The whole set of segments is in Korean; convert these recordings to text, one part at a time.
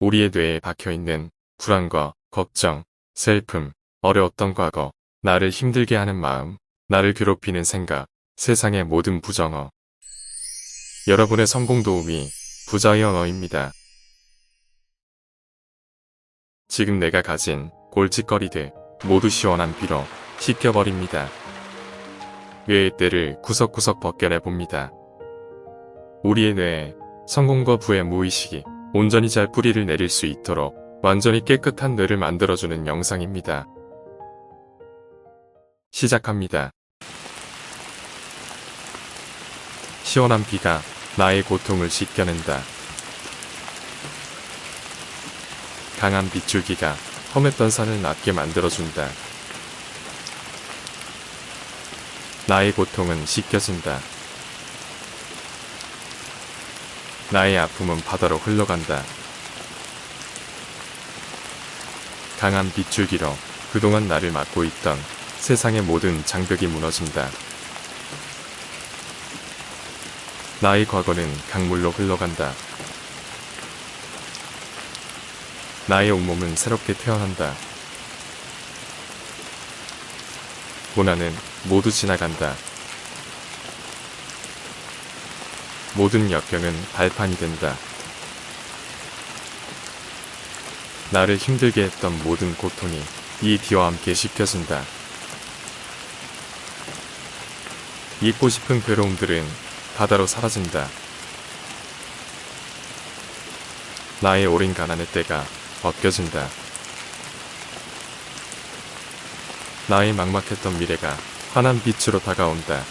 우리의 뇌에 박혀있는 불안과 걱정, 슬픔, 어려웠던 과거, 나를 힘들게 하는 마음, 나를 괴롭히는 생각, 세상의 모든 부정어. 여러분의 성공 도우미 부자의 언어입니다. 지금 내가 가진 골칫거리들 모두 시원한 비로 씻겨버립니다. 뇌의 때를 구석구석 벗겨내 봅니다. 우리의 뇌에 성공과 부의 무의식이 온전히 잘 뿌리를 내릴 수 있도록 완전히 깨끗한 뇌를 만들어주는 영상입니다. 시작합니다. 시원한 비가 나의 고통을 씻겨낸다. 강한 빗줄기가 험했던 산을 낮게 만들어준다. 나의 고통은 씻겨진다. 나의 아픔은 바다로 흘러간다. 강한 빗줄기로 그동안 나를 막고 있던 세상의 모든 장벽이 무너진다. 나의 과거는 강물로 흘러간다. 나의 온몸은 새롭게 태어난다. 고난은 모두 지나간다. 모든 역경은 발판이 된다. 나를 힘들게 했던 모든 고통이 이 비와 함께 씻겨진다. 잊고 싶은 괴로움들은 바다로 사라진다. 나의 오랜 가난의 때가 벗겨진다. 나의 막막했던 미래가 환한 빛으로 다가온다.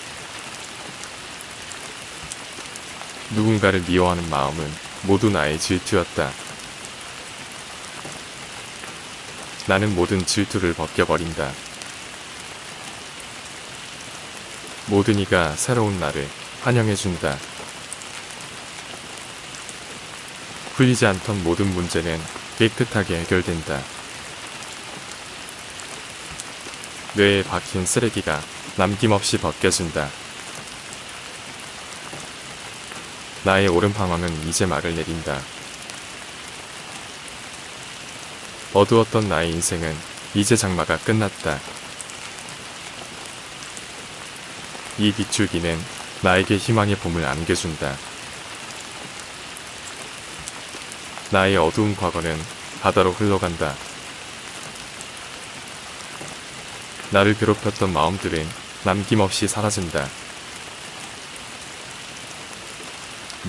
누군가를 미워하는 마음은 모두 나의 질투였다. 나는 모든 질투를 벗겨버린다. 모든 이가 새로운 나를 환영해준다. 풀리지 않던 모든 문제는 깨끗하게 해결된다. 뇌에 박힌 쓰레기가 남김없이 벗겨진다. 나의 오른 방황은 이제 막을 내린다. 어두웠던 나의 인생은 이제 장마가 끝났다. 이 비출기는 나에게 희망의 봄을 안겨준다. 나의 어두운 과거는 바다로 흘러간다. 나를 괴롭혔던 마음들은 남김없이 사라진다.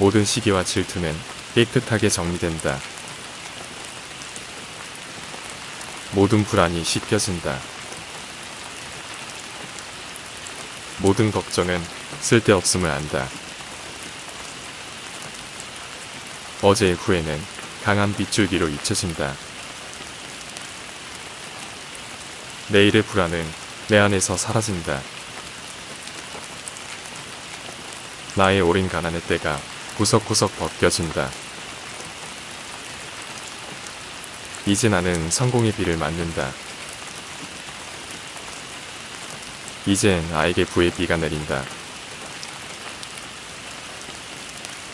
모든 시기와 질투는 깨끗하게 정리된다. 모든 불안이 씻겨진다. 모든 걱정은 쓸데없음을 안다. 어제의 후회는 강한 빗줄기로 잊혀진다. 내일의 불안은 내 안에서 사라진다. 나의 오랜 가난의 때가 구석구석 벗겨진다. 이제 나는 성공의 비를 맞는다. 이젠 나에게 부의 비가 내린다.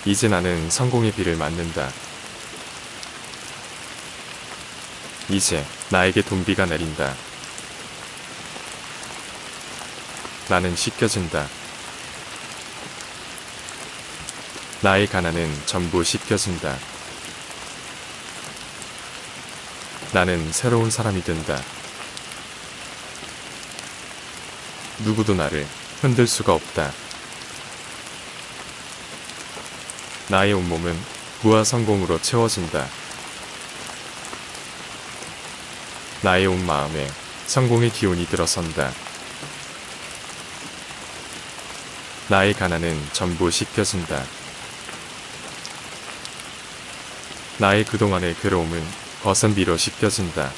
이제 나는 성공의 비를 맞는다. 이제 나에게 돈비가 내린다. 나는 씻겨진다. 나의 가난은 전부 씻겨진다. 나는 새로운 사람이 된다. 누구도 나를 흔들 수가 없다. 나의 온몸은 부와 성공으로 채워진다. 나의 온 마음에 성공의 기운이 들어선다. 나의 가난은 전부 씻겨진다. 나의 그동안의 괴로움은 거선비로 씻겨진다.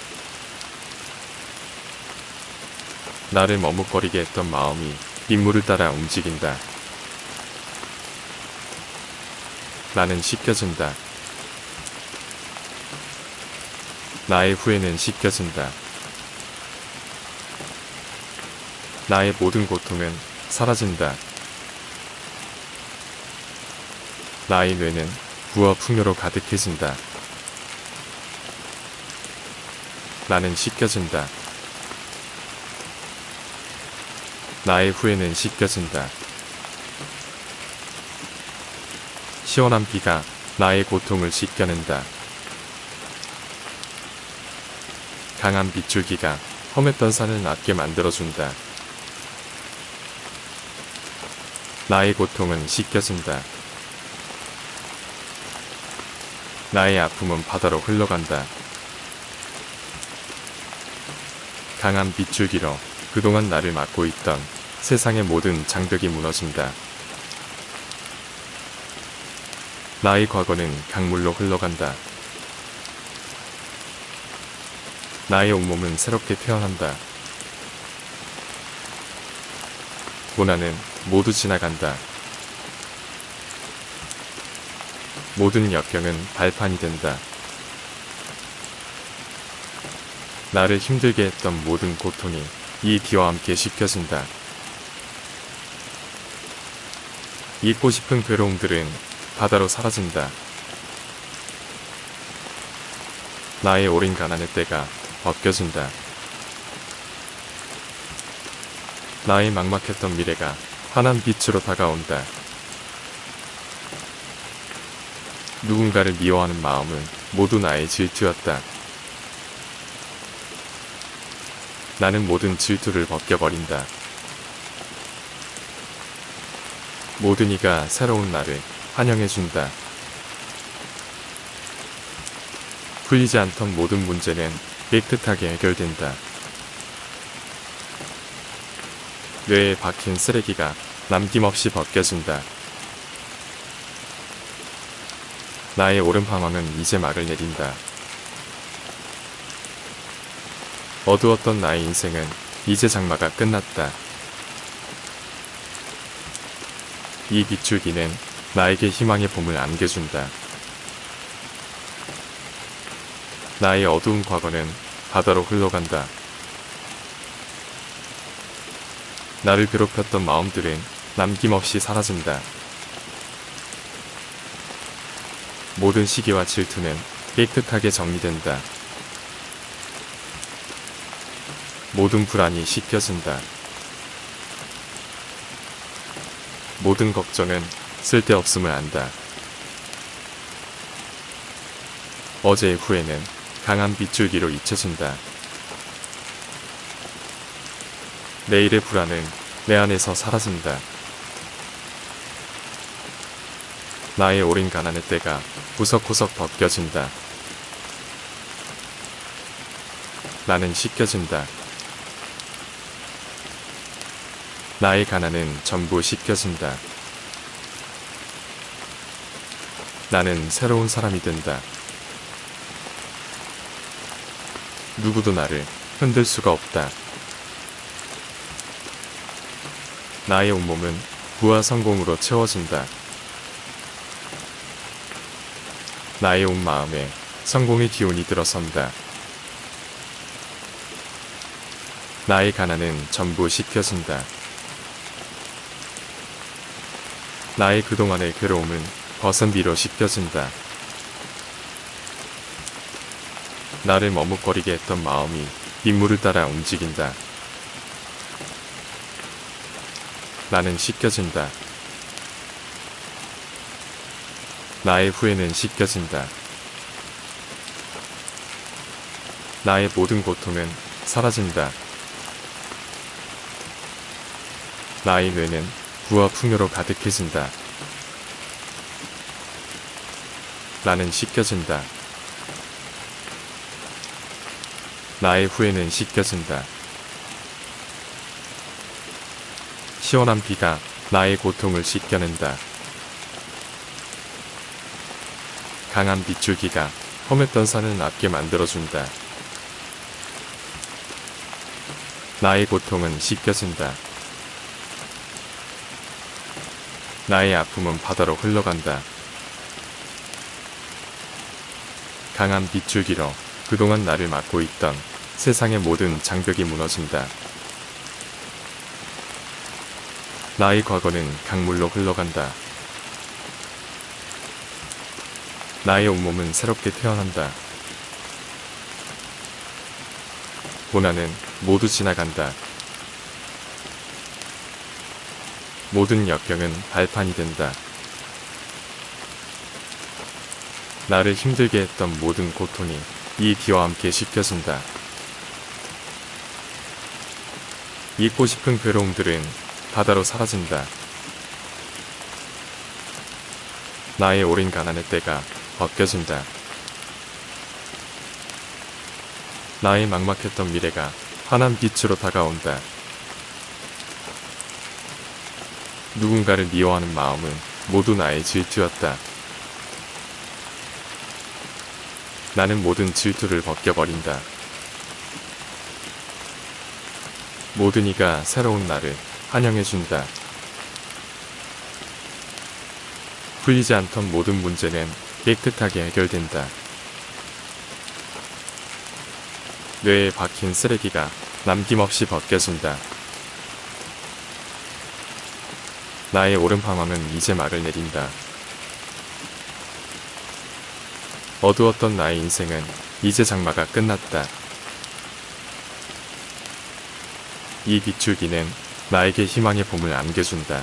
나를 머뭇거리게 했던 마음이 빗물을 따라 움직인다. 나는 씻겨진다. 나의 후회는 씻겨진다. 나의 모든 고통은 사라진다. 나의 뇌는 부와 풍요로 가득해진다. 나는 씻겨진다. 나의 후회는 씻겨진다. 시원한 비가 나의 고통을 씻겨낸다. 강한 빗줄기가 험했던 산을 낮게 만들어준다. 나의 고통은 씻겨진다. 나의 아픔은 바다로 흘러간다. 강한 빗줄기로 그동안 나를 막고 있던 세상의 모든 장벽이 무너진다. 나의 과거는 강물로 흘러간다. 나의 온몸은 새롭게 태어난다. 고난은 모두 지나간다. 모든 역경은 발판이 된다. 나를 힘들게 했던 모든 고통이 이 비와 함께 씻겨진다. 잊고 싶은 괴로움들은 바다로 사라진다. 나의 오랜 가난의 때가 벗겨진다. 나의 막막했던 미래가 환한 빛으로 다가온다. 누군가를 미워하는 마음은 모두 나의 질투였다. 나는 모든 질투를 벗겨버린다. 모든 이가 새로운 나를 환영해준다. 풀리지 않던 모든 문제는 깨끗하게 해결된다. 뇌에 박힌 쓰레기가 남김없이 벗겨진다. 나의 오른 방황은 이제 막을 내린다. 어두웠던 나의 인생은 이제 장마가 끝났다. 이 빗줄기는 나에게 희망의 봄을 안겨준다. 나의 어두운 과거는 바다로 흘러간다. 나를 괴롭혔던 마음들은 남김없이 사라진다. 모든 시기와 질투는 깨끗하게 정리된다. 모든 불안이 씻겨진다. 모든 걱정은 쓸데없음을 안다. 어제의 후회는 강한 빗줄기로 잊혀진다. 내일의 불안은 내 안에서 사라진다. 나의 오랜 가난의 때가 구석구석 벗겨진다. 나는 씻겨진다. 나의 가난은 전부 씻겨진다. 나는 새로운 사람이 된다. 누구도 나를 흔들 수가 없다. 나의 온몸은 부와 성공으로 채워진다. 나의 온 마음에 성공의 기운이 들어선다. 나의 가난은 전부 씻겨진다. 나의 그동안의 괴로움은 벗은 비로 씻겨진다. 나를 머뭇거리게 했던 마음이 빗물을 따라 움직인다. 나는 씻겨진다. 나의 후회는 씻겨진다. 나의 모든 고통은 사라진다. 나의 뇌는 부와 풍요로 가득해진다. 나는 씻겨진다. 나의 후회는 씻겨진다. 시원한 비가 나의 고통을 씻겨낸다. 강한 빗줄기가 험했던 산을 낮게 만들어준다. 나의 고통은 씻겨진다. 나의 아픔은 바다로 흘러간다. 강한 빗줄기로 그동안 나를 막고 있던 세상의 모든 장벽이 무너진다. 나의 과거는 강물로 흘러간다. 나의 온몸은 새롭게 태어난다. 고난은 모두 지나간다. 모든 역경은 발판이 된다. 나를 힘들게 했던 모든 고통이 이 비와 함께 씻겨진다. 잊고 싶은 괴로움들은 바다로 사라진다. 나의 오랜 가난의 때가 벗겨진다. 나의 막막했던 미래가 환한 빛으로 다가온다. 누군가를 미워하는 마음은 모두 나의 질투였다. 나는 모든 질투를 벗겨버린다. 모든 이가 새로운 나를 환영해준다. 풀리지 않던 모든 문제는 깨끗하게 해결된다. 뇌에 박힌 쓰레기가 남김없이 벗겨진다. 나의 오른 방황은 이제 막을 내린다. 어두웠던 나의 인생은 이제 장마가 끝났다. 이 비출기는 나에게 희망의 봄을 안겨준다.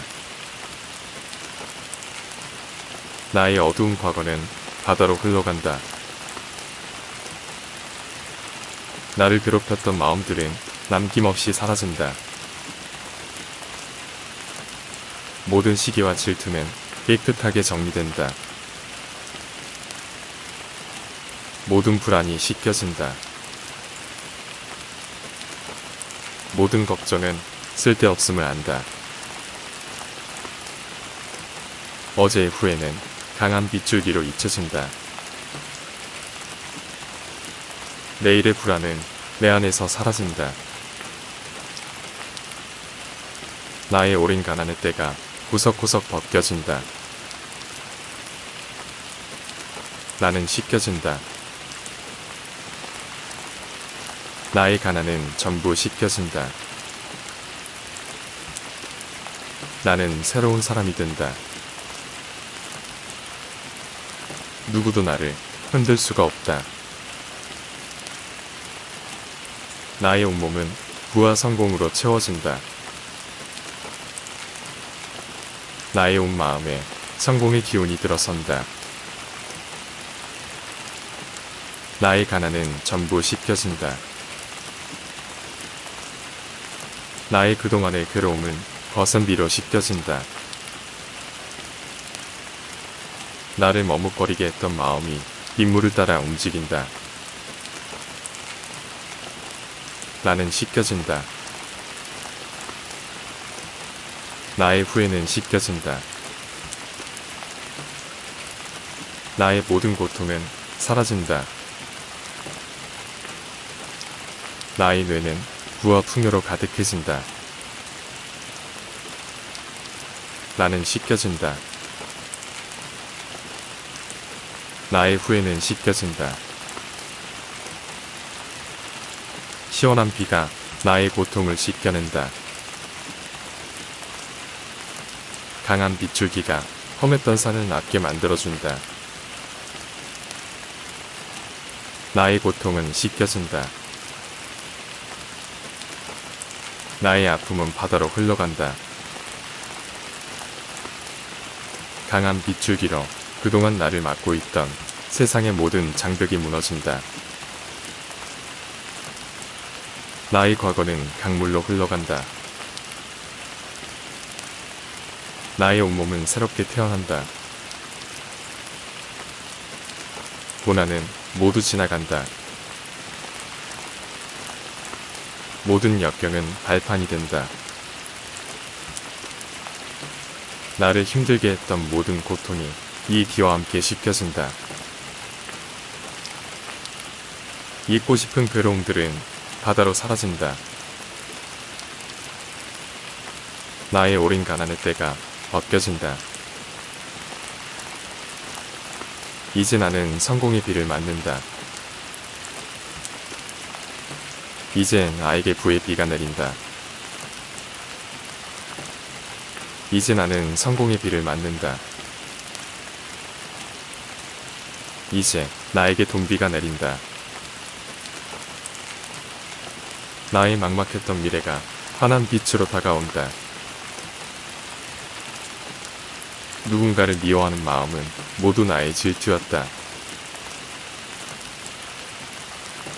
나의 어두운 과거는 바다로 흘러간다. 나를 괴롭혔던 마음들은 남김없이 사라진다. 모든 시기와 질투는 깨끗하게 정리된다. 모든 불안이 씻겨진다. 모든 걱정은 쓸데없음을 안다. 어제의 후회는 강한 빗줄기로 잊혀진다. 내일의 불안은 내 안에서 사라진다. 나의 오랜 가난의 때가 구석구석 벗겨진다. 나는 씻겨진다. 나의 가난은 전부 씻겨진다. 나는 새로운 사람이 된다. 누구도 나를 흔들 수가 없다. 나의 온몸은 부와 성공으로 채워진다. 나의 온 마음에 성공의 기운이 들어선다. 나의 가난은 전부 씻겨진다. 나의 그동안의 괴로움은 거선비로 씻겨진다. 나를 머뭇거리게 했던 마음이 빗물을 따라 움직인다. 나는 씻겨진다. 나의 후회는 씻겨진다. 나의 모든 고통은 사라진다. 나의 뇌는 부와 풍요로 가득해진다. 나는 씻겨진다. 나의 후회는 씻겨진다. 시원한 비가 나의 고통을 씻겨낸다. 강한 빗줄기가 험했던 산을 낮게 만들어준다. 나의 고통은 씻겨진다. 나의 아픔은 바다로 흘러간다. 강한 빗줄기로 그동안 나를 막고 있던 세상의 모든 장벽이 무너진다. 나의 과거는 강물로 흘러간다. 나의 온몸은 새롭게 태어난다. 고난은 모두 지나간다. 모든 역경은 발판이 된다. 나를 힘들게 했던 모든 고통이 이 비와 함께 씻겨진다. 잊고 싶은 괴로움들은 바다로 사라진다. 나의 오랜 가난의 때가 벗겨진다. 이제 나는 성공의 비를 맞는다. 이제 나에게 부의 비가 내린다. 이제 나는 성공의 비를 맞는다. 이제 나에게 돈비가 내린다. 나의 막막했던 미래가 환한 빛으로 다가온다. 누군가를 미워하는 마음은 모두 나의 질투였다.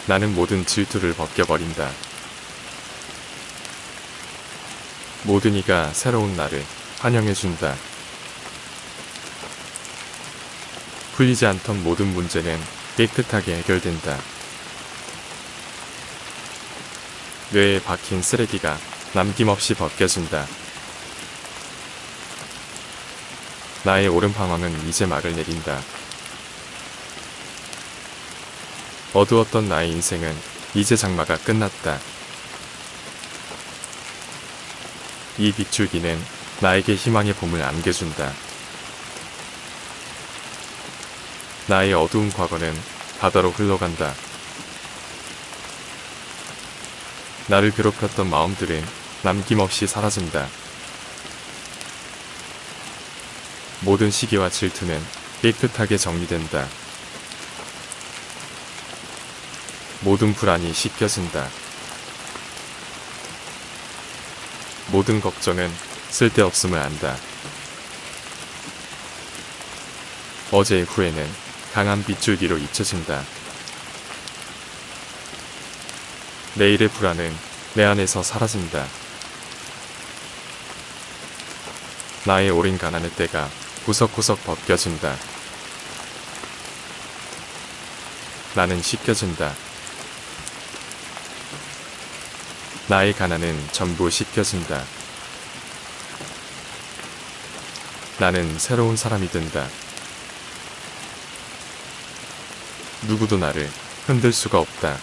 나는 모든 질투를 벗겨버린다. 모든 이가 새로운 나를 환영해준다. 풀리지 않던 모든 문제는 깨끗하게 해결된다. 뇌에 박힌 쓰레기가 남김없이 벗겨진다. 나의 옳은 방황은 이제 막을 내린다. 어두웠던 나의 인생은 이제 장마가 끝났다. 이 빗줄기는 나에게 희망의 봄을 안겨준다. 나의 어두운 과거는 바다로 흘러간다. 나를 괴롭혔던 마음들은 남김없이 사라진다. 모든 시기와 질투는 깨끗하게 정리된다. 모든 불안이 씻겨진다. 모든 걱정은 쓸데없음을 안다. 어제의 후회는 강한 빗줄기로 잊혀진다. 내일의 불안은 내 안에서 사라진다. 나의 오랜 가난의 때가 구석구석 벗겨진다. 나는 씻겨진다. 나의 가난은 전부 씻겨진다. 나는 새로운 사람이 된다. 누구도 나를 흔들 수가 없다.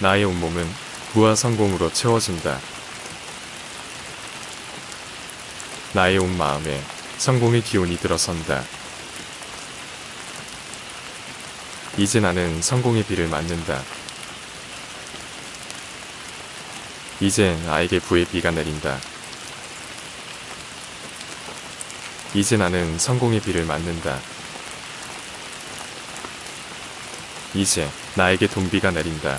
나의 온몸은 부와 성공으로 채워진다. 나의 온 마음에 성공의 기운이 들어선다. 이제 나는 성공의 비를 맞는다. 이제 나에게 부의 비가 내린다. 이제 나는 성공의 비를 맞는다. 이제 나에게 돈비가 내린다.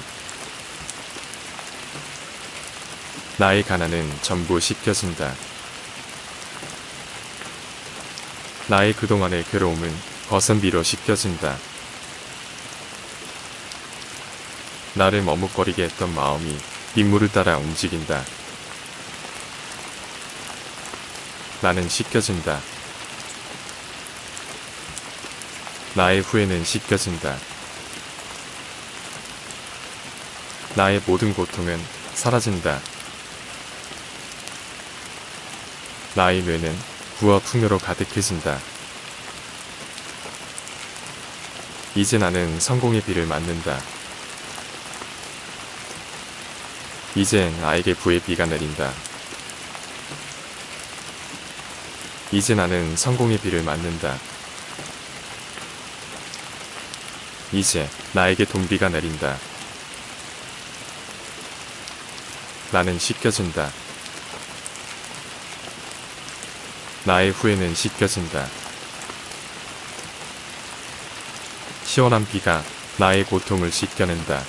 나의 가난은 전부 씻겨진다. 나의 그동안의 괴로움은 거센비로 씻겨진다. 나를 머뭇거리게 했던 마음이 빗물을 따라 움직인다. 나는 씻겨진다. 나의 후회는 씻겨진다. 나의 모든 고통은 사라진다. 나의 뇌는 부와 풍요로 가득해진다. 이제 나는 성공의 비를 맞는다. 이제 나에게 부의 비가 내린다. 이제 나는 성공의 비를 맞는다. 이제 나에게 돈비가 내린다. 나는 씻겨진다. 나의 후회는 씻겨진다. 시원한 비가 나의 고통을 씻겨낸다.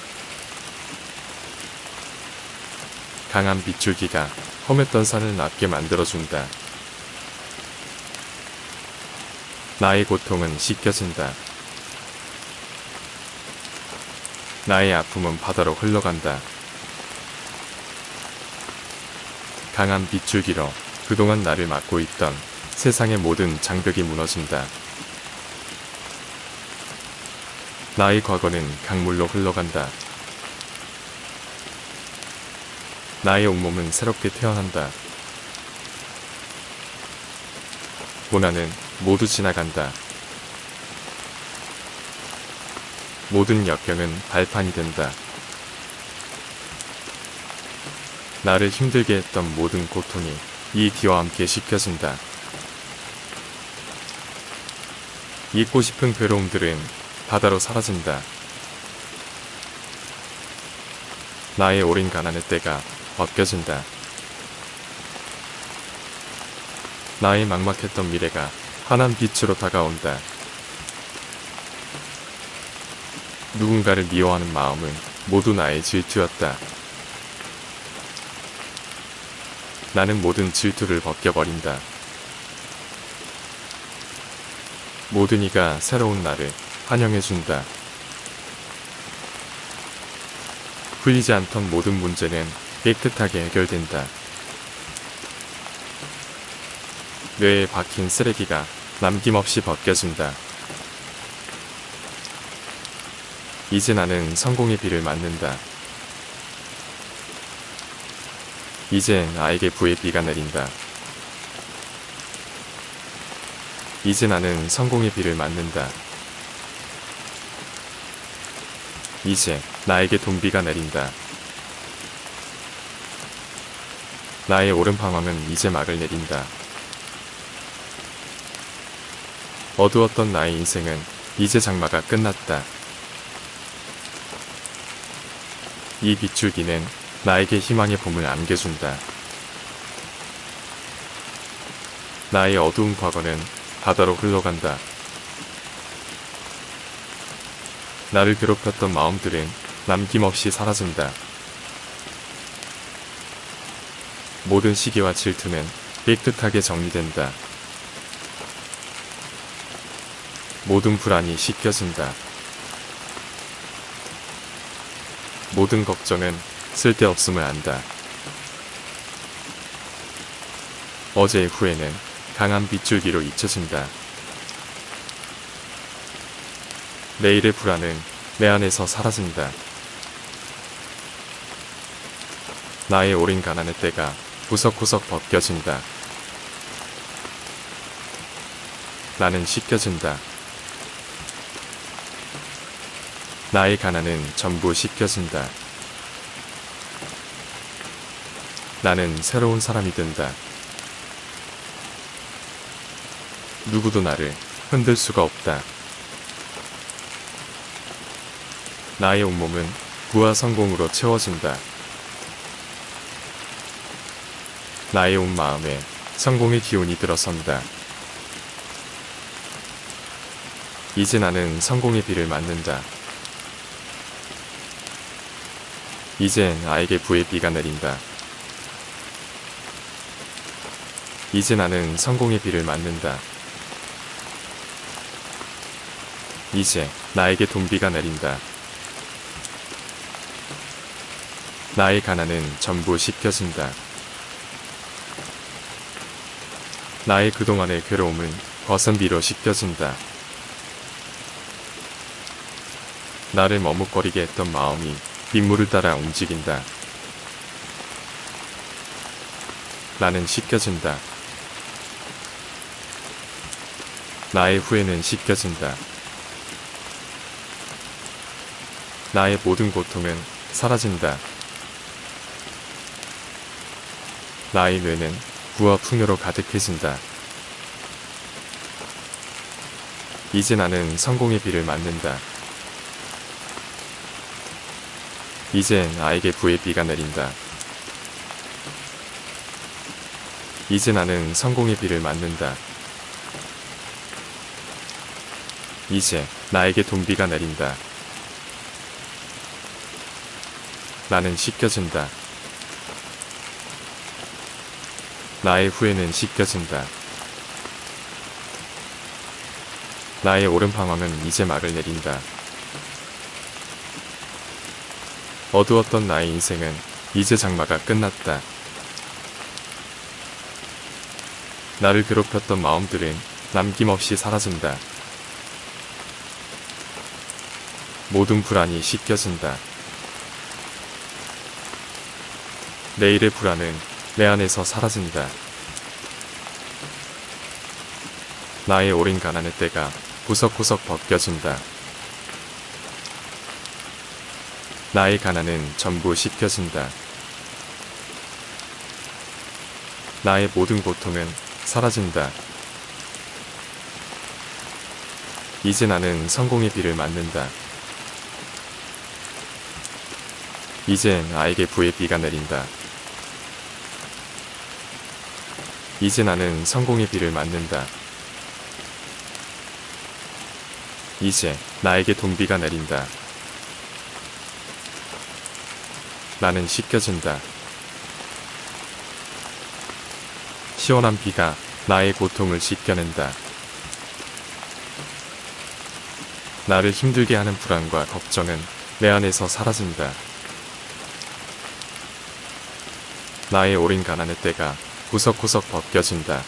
강한 빗줄기가 험했던 산을 낮게 만들어준다. 나의 고통은 씻겨진다. 나의 아픔은 바다로 흘러간다. 강한 빗줄기로 그동안 나를 막고 있던 세상의 모든 장벽이 무너진다. 나의 과거는 강물로 흘러간다. 나의 온몸은 새롭게 태어난다. 고난은 모두 지나간다. 모든 역경은 발판이 된다. 나를 힘들게 했던 모든 고통이 이 비와 함께 씻겨진다. 잊고 싶은 괴로움들은 바다로 사라진다. 나의 오랜 가난의 때가 벗겨진다. 나의 막막했던 미래가 환한 빛으로 다가온다. 누군가를 미워하는 마음은 모두 나의 질투였다. 나는 모든 질투를 벗겨버린다. 모든 이가 새로운 나를 환영해준다. 풀리지 않던 모든 문제는 깨끗하게 해결된다. 뇌에 박힌 쓰레기가 남김없이 벗겨진다. 이제 나는 성공의 비를 맞는다. 이제 나에게 부의 비가 내린다. 이제 나는 성공의 비를 맞는다. 이제 나에게 돈비가 내린다. 나의 오른 방황은 이제 막을 내린다. 어두웠던 나의 인생은 이제 장마가 끝났다. 이 빗줄기는 나에게 희망의 봄을 안겨준다. 나의 어두운 과거는 바다로 흘러간다. 나를 괴롭혔던 마음들은 남김없이 사라진다. 모든 시기와 질투는 깨끗하게 정리된다. 모든 불안이 씻겨진다. 모든 걱정은 쓸데없음을 안다. 어제의 후회는 강한 빗줄기로 잊혀진다. 내일의 불안은 내 안에서 사라진다. 나의 오랜 가난의 때가 구석구석 벗겨진다. 나는 씻겨진다. 나의 가난은 전부 씻겨진다. 나는 새로운 사람이 된다. 누구도 나를 흔들 수가 없다. 나의 온몸은 부와 성공으로 채워진다. 나의 온 마음에 성공의 기운이 들어선다. 이제 나는 성공의 비를 맞는다. 이제 나에게 부의 비가 내린다. 이제 나는 성공의 비를 맞는다. 이제 나에게 돈비가 내린다. 나의 가난은 전부 씻겨진다. 나의 그동안의 괴로움은 거선비로 씻겨진다. 나를 머뭇거리게 했던 마음이 빗물을 따라 움직인다. 나는 씻겨진다. 나의 후회는 씻겨진다. 나의 모든 고통은 사라진다. 나의 뇌는 부와 풍요로 가득해진다. 이제 나는 성공의 비를 맞는다. 이제 나에게 부의 비가 내린다. 이제 나는 성공의 비를 맞는다. 이제 나에게 돈비가 내린다. 나는 씻겨진다. 나의 후회는 씻겨진다. 나의 오른 방황은 이제 막을 내린다. 어두웠던 나의 인생은 이제 장마가 끝났다. 나를 괴롭혔던 마음들은 남김없이 사라진다. 모든 불안이 씻겨진다. 내일의 불안은 내 안에서 사라진다. 나의 오랜 가난의 때가 구석구석 벗겨진다. 나의 가난은 전부 씻겨진다. 나의 모든 고통은 사라진다. 이제 나는 성공의 비를 맞는다. 이제 나에게 부의 비가 내린다. 이제 나는 성공의 비를 맞는다. 이제 나에게 돈비가 내린다. 나는 씻겨진다. 시원한 비가 나의 고통을 씻겨낸다. 나를 힘들게 하는 불안과 걱정은 내 안에서 사라진다. 나의 오랜 가난의 때가 구석구석 벗겨진다.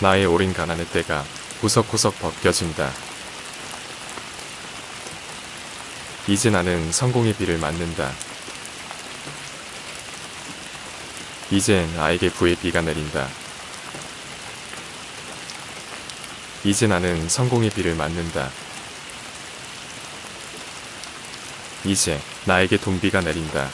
나의 오랜 가난의 때가 구석구석 벗겨진다. 이제 나는 성공의 비를 맞는다. 이젠 나에게 부의 비가 내린다. 이제 나는 성공의 비를 맞는다. 이제 나에게 돈비가 내린다.